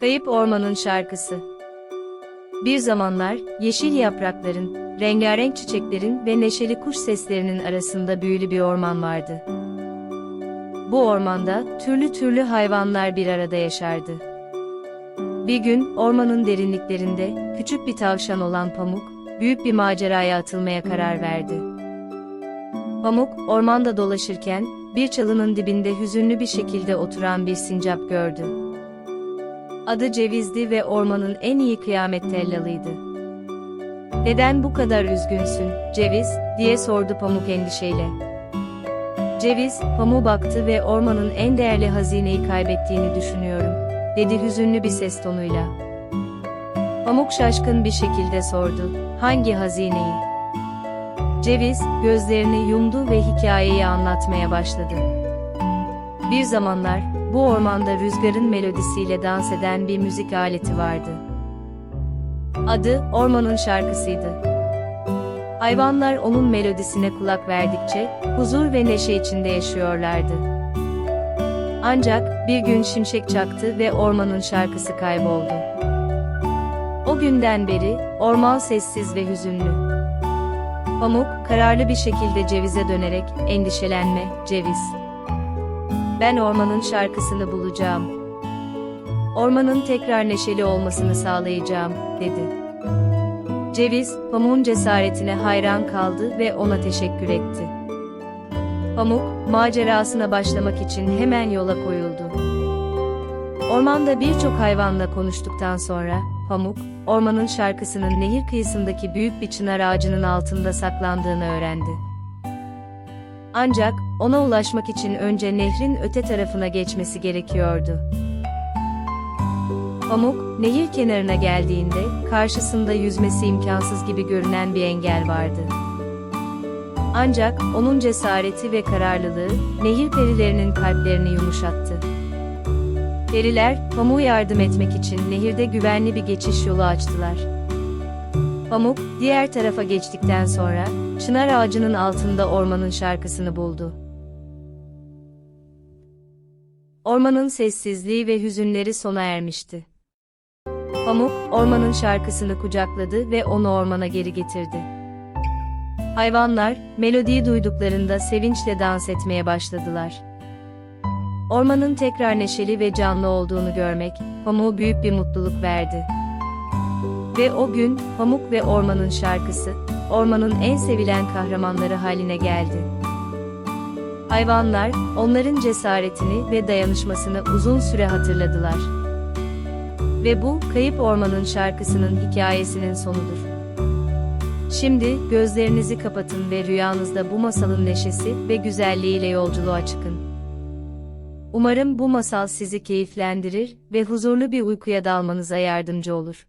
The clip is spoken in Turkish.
Kayıp Ormanın Şarkısı Bir zamanlar, yeşil yaprakların, rengarenk çiçeklerin ve neşeli kuş seslerinin arasında büyülü bir orman vardı. Bu ormanda, türlü türlü hayvanlar bir arada yaşardı. Bir gün, ormanın derinliklerinde, küçük bir tavşan olan Pamuk, büyük bir maceraya atılmaya karar verdi. Pamuk, ormanda dolaşırken, bir çalının dibinde hüzünlü bir şekilde oturan bir sincap gördü. Adı Ceviz'di ve ormanın en iyi kıyamet tellalıydı. Neden bu kadar üzgünsün, Ceviz, diye sordu Pamuk endişeyle. Ceviz, Pamuk'a baktı ve ormanın en değerli hazineyi kaybettiğini düşünüyorum, dedi hüzünlü bir ses tonuyla. Pamuk şaşkın bir şekilde sordu, hangi hazineyi? Ceviz, gözlerini yumdu ve hikayeyi anlatmaya başladı. Bir zamanlar, bu ormanda rüzgarın melodisiyle dans eden bir müzik aleti vardı. Adı, ormanın şarkısıydı. Hayvanlar onun melodisine kulak verdikçe, huzur ve neşe içinde yaşıyorlardı. Ancak, bir gün şimşek çaktı ve ormanın şarkısı kayboldu. O günden beri, orman sessiz ve hüzünlü. Pamuk, kararlı bir şekilde cevize dönerek, endişelenme, ceviz. Ben ormanın şarkısını bulacağım. Ormanın tekrar neşeli olmasını sağlayacağım, dedi. Ceviz, Pamuk'un cesaretine hayran kaldı ve ona teşekkür etti. Pamuk, macerasına başlamak için hemen yola koyuldu. Ormanda birçok hayvanla konuştuktan sonra, Pamuk, ormanın şarkısının nehir kıyısındaki büyük bir çınar ağacının altında saklandığını öğrendi. Ancak, ona ulaşmak için önce nehrin öte tarafına geçmesi gerekiyordu. Pamuk, nehir kenarına geldiğinde, karşısında yüzmesi imkansız gibi görünen bir engel vardı. Ancak, onun cesareti ve kararlılığı, nehir perilerinin kalplerini yumuşattı. Periler, Pamuk'a yardım etmek için nehirde güvenli bir geçiş yolu açtılar. Pamuk, diğer tarafa geçtikten sonra, çınar ağacının altında ormanın şarkısını buldu. Ormanın sessizliği ve hüzünleri sona ermişti. Pamuk, ormanın şarkısını kucakladı ve onu ormana geri getirdi. Hayvanlar, melodiyi duyduklarında sevinçle dans etmeye başladılar. Ormanın tekrar neşeli ve canlı olduğunu görmek, Pamuk'a büyük bir mutluluk verdi. Ve o gün, Pamuk ve Ormanın şarkısı, ormanın en sevilen kahramanları haline geldi. Hayvanlar, onların cesaretini ve dayanışmasını uzun süre hatırladılar. Ve bu, Kayıp Ormanın şarkısının hikayesinin sonudur. Şimdi, gözlerinizi kapatın ve rüyanızda bu masalın neşesi ve güzelliğiyle yolculuğa çıkın. Umarım bu masal sizi keyiflendirir ve huzurlu bir uykuya dalmanıza yardımcı olur.